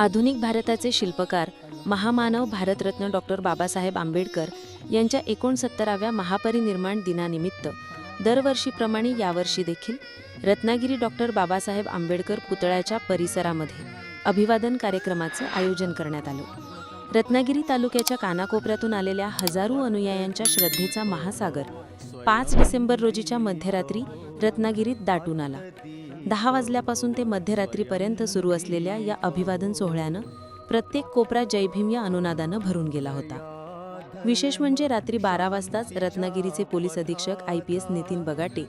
आधुनिक भारताचे शिल्पकार महामानव भारतरत्न डॉक्टर बाबासाहेब आंबेडकर यांच्या एकोणसत्तराव्या महापरिनिर्माण दिनानिमित्त दरवर्षीप्रमाणे यावर्षी देखील रत्नागिरी डॉक्टर बाबासाहेब आंबेडकर पुतळ्याच्या परिसरामध्ये अभिवादन कार्यक्रमाचं आयोजन करण्यात आलं. रत्नागिरी तालुक्याच्या कानाकोपऱ्यातून आलेल्या हजारो अनुयायांच्या श्रद्धेचा महासागर पाच डिसेंबर रोजीच्या मध्यरात्री रत्नागिरीत दाटून आला. दहा वाजल्यापासून ते मध्यरात्रीपर्यंत सुरू असलेल्या या अभिवादन सोहळ्यानं प्रत्येक कोपरा जयभीम या अनुनादानं भरून गेला होता. विशेष म्हणजे रात्री बारा वाजताच रत्नागिरीचे पोलीस अधीक्षक I P S Nitin Bagate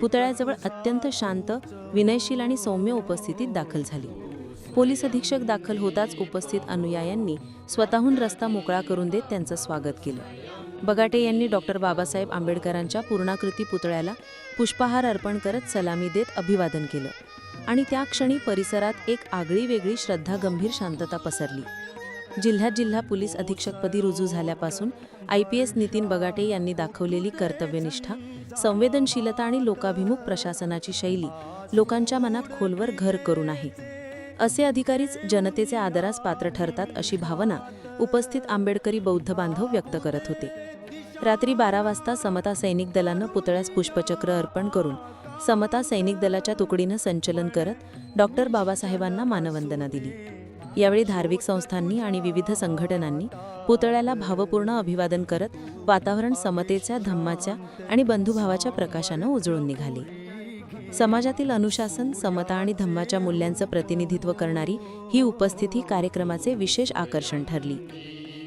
पुतळ्याजवळ अत्यंत शांत विनयशील आणि सौम्य उपस्थितीत दाखल झाली. पोलीस अधीक्षक दाखल होताच उपस्थित अनुयायांनी स्वतःहून रस्ता मोकळा करून देत त्यांचं स्वागत केलं. बगाटे यांनी डॉक्टर बाबासाहेब आंबेडकरांच्या पूर्णाकृती पुतळ्याला पुष्पहार अर्पण करत सलामी देत अभिवादन केलं. आणि त्या क्षणी परिसरात एक आगळी वेगळी श्रद्धा गंभीर शांतता पसरली. जिल्ह्यात जिल्हा पोलीस अधीक्षकपदी रुजू झाल्यापासून I P S Nitin Bagate यांनी दाखवलेली कर्तव्यनिष्ठा संवेदनशीलता आणि लोकाभिमुख प्रशासनाची शैली लोकांच्या मनात खोलवर घर करून आहे असे अधिकारीच जनतेचे आदरास पात्र ठरतात अशी भावना उपस्थित आंबेडकरी बौद्ध बांधव व्यक्त करत होते. रात्री बारा वाजता समता सैनिक दलानं पुतळ्यास पुष्पचक्र अर्पण करून समता सैनिक दलाच्या तुकडीनं संचलन करत डॉक्टर बाबासाहेबांना मानवंदना दिली. यावेळी धार्मिक संस्थांनी आणि विविध संघटनांनी पुतळ्याला भावपूर्ण अभिवादन करत वातावरण समतेच्या धम्माच्या आणि बंधुभावाच्या प्रकाशानं उजळून निघाले. समाजातील अनुशासन समता आणि धम्माच्या मूल्यांचं प्रतिनिधित्व करणारी ही उपस्थिती कार्यक्रमाचे विशेष आकर्षण ठरली.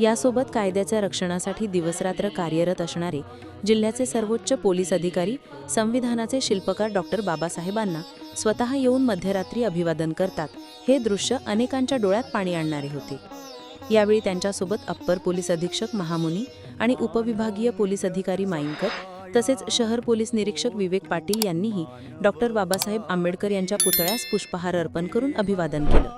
यासोबत कायद्याच्या रक्षणासाठी दिवसरात्र कार्यरत असणारे जिल्ह्याचे सर्वोच्च पोलीस अधिकारी संविधानाचे शिल्पकार डॉक्टर बाबासाहेबांना स्वतः येऊन मध्यरात्री अभिवादन करतात. हे दृश्य अनेकांच्या डोळ्यात पाणी आणणारे होते. यावेळी त्यांच्यासोबत अप्पर पोलीस अधीक्षक महामुनी आणि उपविभागीय पोलीस अधिकारी माईंकर तसेच शहर पोलीस निरीक्षक विवेक पाटील यांनीही डॉक्टर बाबासाहेब आंबेडकर यांच्या पुतळ्यास पुष्पहार अर्पण करून अभिवादन केलं.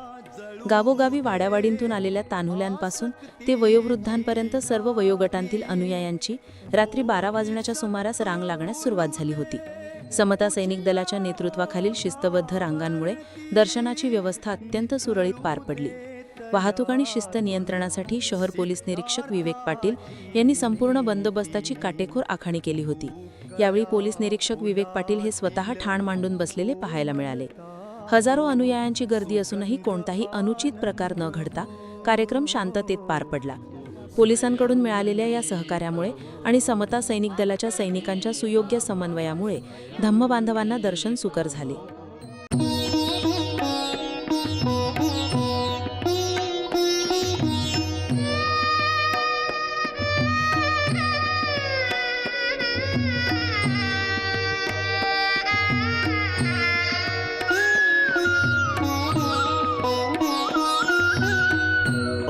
गावोगावी वाड्यावाडींतून आलेल्या तान्हुल्यांपासून ते वयोवृद्धांपर्यंत सर्व वयोगटांतील अनुयायांची रात्री बारा वाजण्याच्या सुमारास रांग लागण्यास सुरुवात झाली होती. समता सैनिक दलाच्या नेतृत्वाखालील शिस्तबद्ध रांगांमुळे दर्शनाची व्यवस्था अत्यंत सुरळीत पार पडली. वाहतूक आणि शिस्त नियंत्रणासाठी शहर पोलीस निरीक्षक विवेक पाटील यांनी संपूर्ण बंदोबस्ताची काटेकोर आखणी केली होती. यावेळी पोलीस निरीक्षक विवेक पाटील हे स्वतः ठाण मांडून बसलेले पाहायला मिळाले. हजारो अनुयायांची गर्दी असूनही कोणताही अनुचित प्रकार न घडता कार्यक्रम शांततेत पार पडला. पोलिसांकडून मिळालेल्या या सहकार्यामुळे आणि समता सैनिक दलाच्या सैनिकांच्या सुयोग्य समन्वयामुळे धम्मबांधवांना दर्शन सुकर झाले.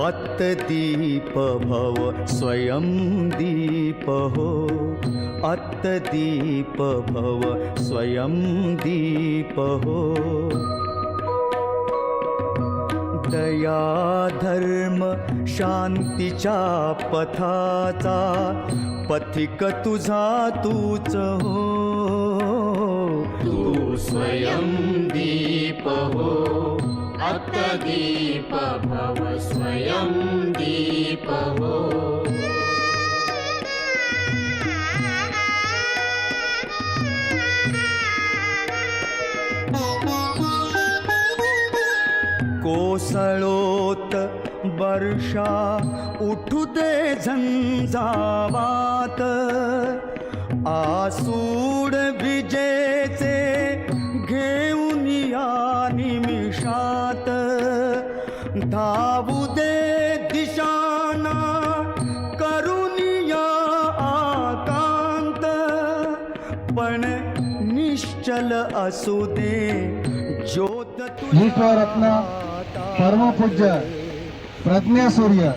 अत्तदीप भव स्वयं दीप हो अत्तदीप भव स्वयं दीप हो दया धर्म शांतीच्या पथाचा पथिक तुझा तूच हो। तू स्वयं दीप भव स्वयं दीप हो। कोसळोत वर्षा उठू दे झंझावात आसूड विजय असू दे ज्योत विश्वरत्न परमपूज्य प्रज्ञासूर्य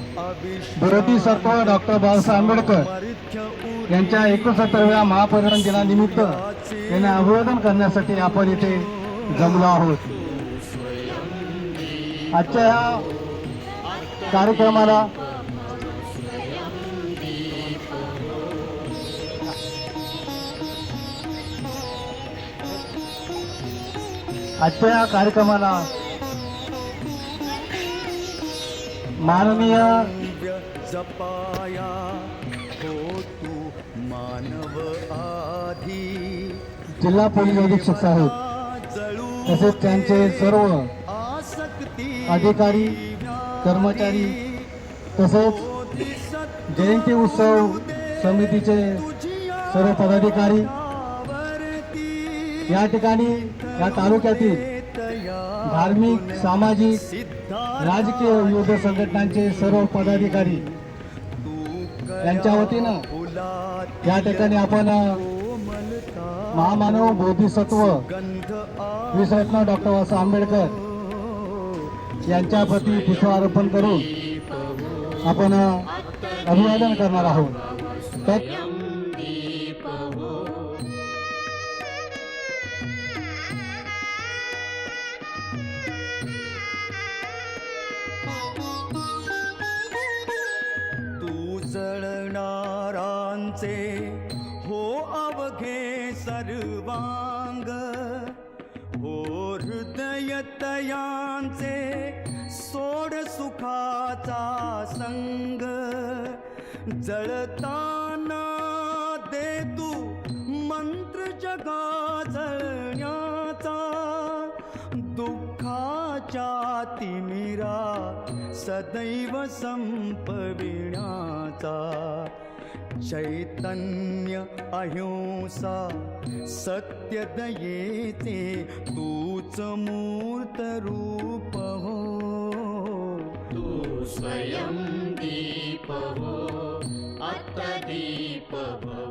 बुरटी सरकार डॉक्टर बाबासाहेब आंबेडकर यांच्या एकोणसत्तरव्या महापरिनिर्वाण दिनानिमित्त त्यांना अभिवादन करण्यासाठी आपण इथे जमलो आहोत. आजच्या या कार्यक्रमाला आजच्या या कार्यक्रमाला माननीय जपाया हो तू मानव आधी जिल्हा पोलीस अधीक्षक साहेब तसेच त्यांचे सर्व अधिकारी कर्मचारी तसेच जयंती उत्सव समितीचे सर्व पदाधिकारी या ठिकाणी या तालुक्यातील धार्मिक सामाजिक राजकीय विविध संघटनांचे सर्व पदाधिकारी यांच्या वतीनं या ठिकाणी आपण महामानव बोधिसत्व विसरत्न डॉक्टर बाबासाहेब आंबेडकर यांच्या प्रती पुष्पारोपण करून आपण अभिवादन करणार आहोत. तर तयांचे सोड सुखाचा संग. जळताना दे तू मंत्र जगा जळण्याचा. दुःखाच्या तिमिरा सदैव संपविण्याचा. चैतन्य अहिंसा सत्य दयेचे तूच मूर्त रूप हो तू स्वयं दीप हो आत्मदीप हो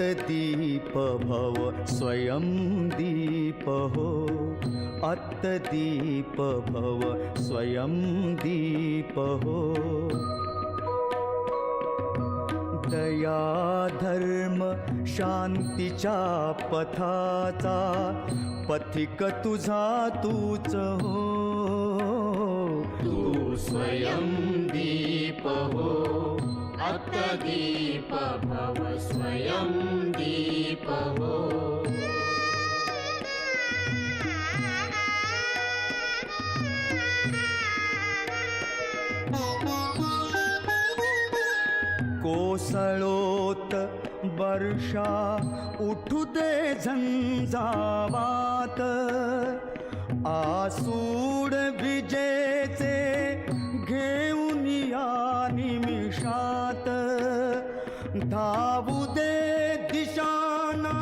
दीप भव स्वयं दीप हो। अत्तदीप भव स्वयं दीप हो। दया धर्म शांतीच्या पथाचा पथिक तुझा तूच हो। तू स्वयं दीप हो। आत्मदीप भव स्वयं दीप हो कोसळोत वर्षा उठुते झंझावात आसूड धावू दे दिशाना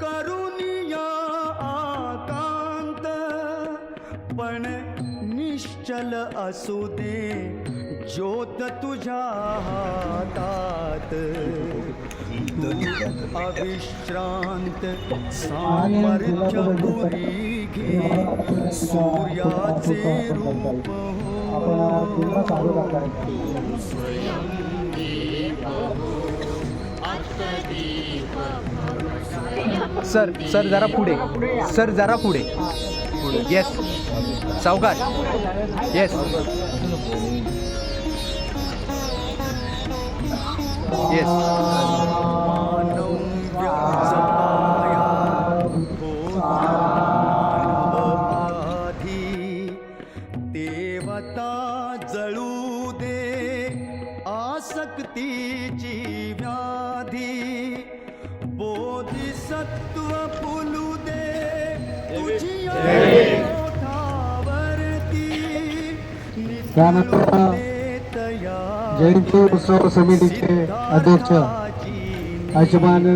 करुनिया आकांत. पण निश्चल असू दे ज्योत तुझ्या हातात. तू अविश्रांत सामर्थ्य पुरी घे. सूर्याचे रूप आपण सर सर जरा पुढे. सर जरा पुढे. येस सावकाश येस येस त्यानंतर जयंती उत्सव समितीचे अध्यक्ष आयुष्यमान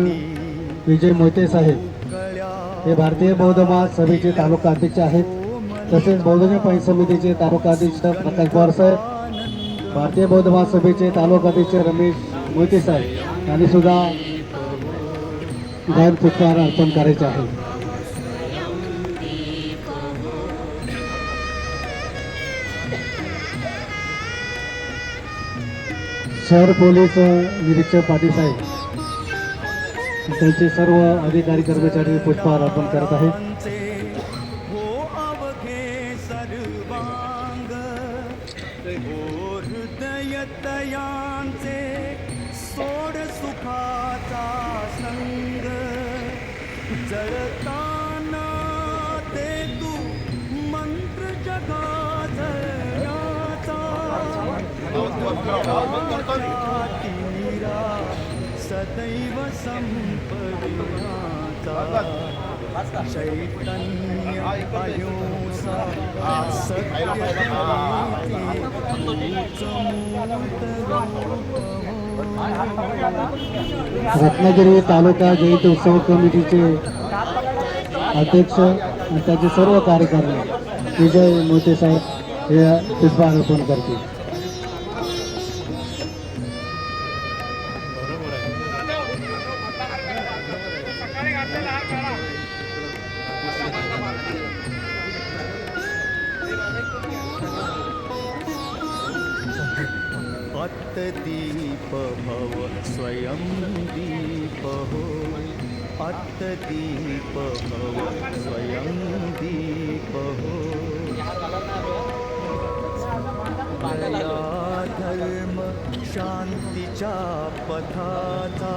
विजय मोहिते साहेब. हे भारतीय बौद्ध महाज सभेचे तालुका अध्यक्ष आहेत. तसेच बौद्ध पंच समितीचे तालुका अध्यक्ष प्रकाश पवार साहेब भारतीय बौद्ध महासभेचे तालुका अध्यक्ष रमेश मोहिते साहेब यांनी सुद्धा गायन पुष्पहार अर्पण करायचे आहे. शहर पोलीस निरीक्षक पाटील साहेब त्यांचे सर्व अधिकारी कर्मचारी पुष्पहार अर्पण करत आहेत. सदैव चैतन्य रत्नागिरी तालुका जयंत उत्सव कमिटीचे अध्यक्ष आणि त्याचे सर्व कार्यकर्ते विजय मोते साहेब हे पुष्पहार अर्पण करतील. अत्तदीप भव स्वयं दीप हो अत्तदीप भव स्वयं दीप हो धर्म शांतीच्या पथाचा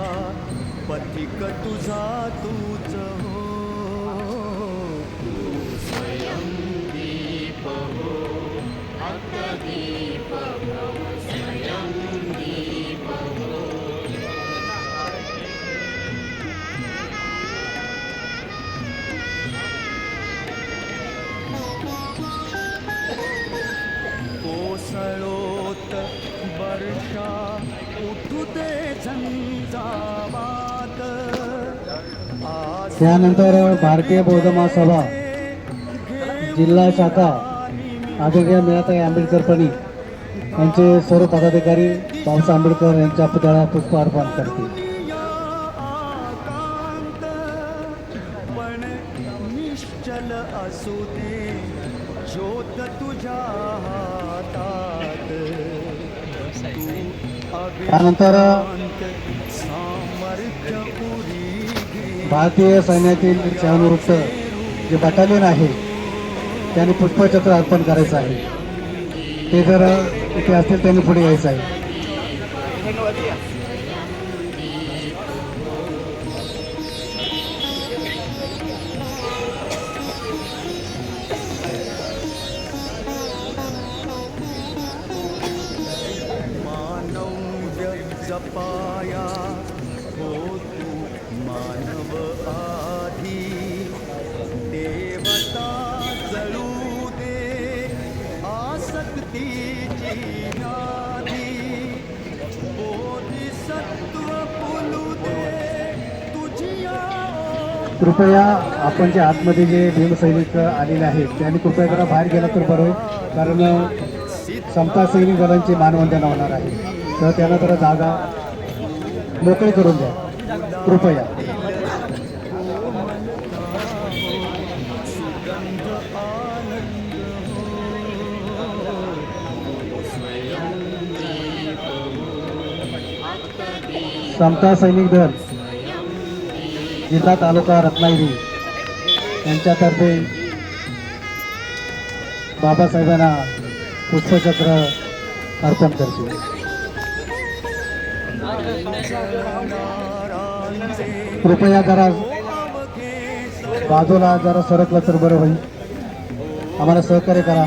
पथिक तुझा तूच हो. त्यानंतर भारतीय बौद्ध महासभा जिल्हा शाखा आदरणीय मिळाताई आंबेडकर पणी यांचे सर्व पदाधिकारी बाबासाहेब आंबेडकर यांच्या पुतळ्याला पुष्प अर्पण करतील. त्यानंतर भारतीय सैन्यातील सेवानिवृत्त जे बटालियन आहे त्यांनी पुष्पचक्र अर्पण करायचं आहे. ते जर इथे असतील त्यांनी पुढे यायचं आहे. कृपया आपण जे आतमध्ये जे भीमसैनिक आलेले आहेत त्यांनी कृपया जरा बाहेर गेला तर बरं कारण समता सैनिक दलांची मानवंदना होणार आहे. तर त्यांना जरा जागा मोकळी करून द्या. कृपया. समता सैनिक दल. जिल्हा तालुका रत्नागिरी यांच्यातर्फे बाबासाहेबांना पुष्पचक्र अर्पण करते. कृपया जरा बाजूला जरा सरकलं तर बरं होईल. आम्हाला सहकार्य करा.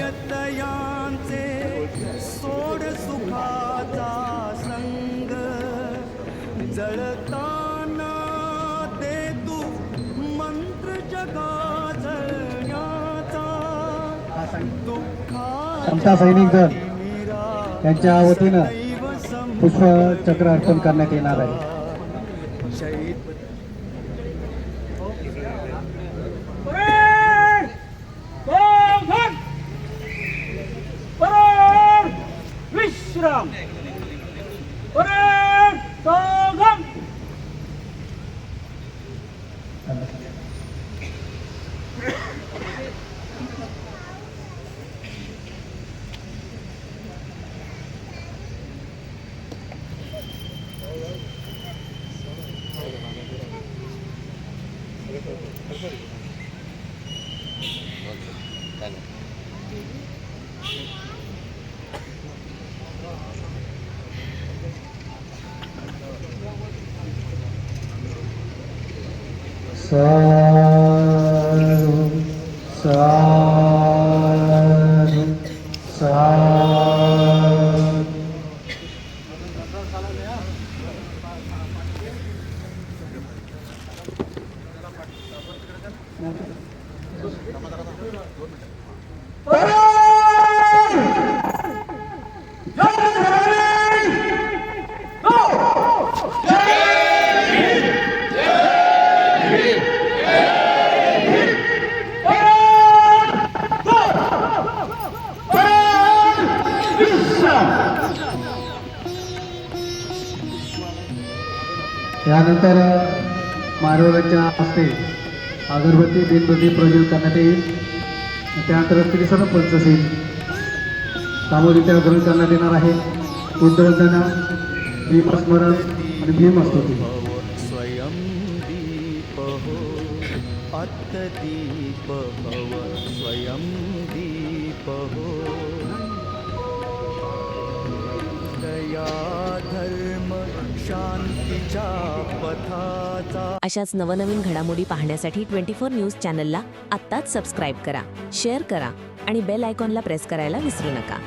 एकता सैनिक दल यांच्या वतीनं पुष्पचक्र अर्पण करण्यात येणार आहे. So अगरबत्ती दिनबत्ती प्रज्वलित करण्यात येईल. त्यानंतर त्रिसर पंचशील सामोरित्या ग्रहण करण्यात येणार आहे. बुद्धवंदना भीमस्मरण आणि भीम असतो स्वयं दीप भव स्वयं दीप हो दया धर्म शांतीच्या पथाचा. अशाच नवनवीन घडामोडी पाहण्यासाठी ट्वेंटी फोर न्यूज चॅनलला आत्ताच सबस्क्राईब करा शेअर करा आणि बेल आयकॉनला प्रेस करायला विसरू नका.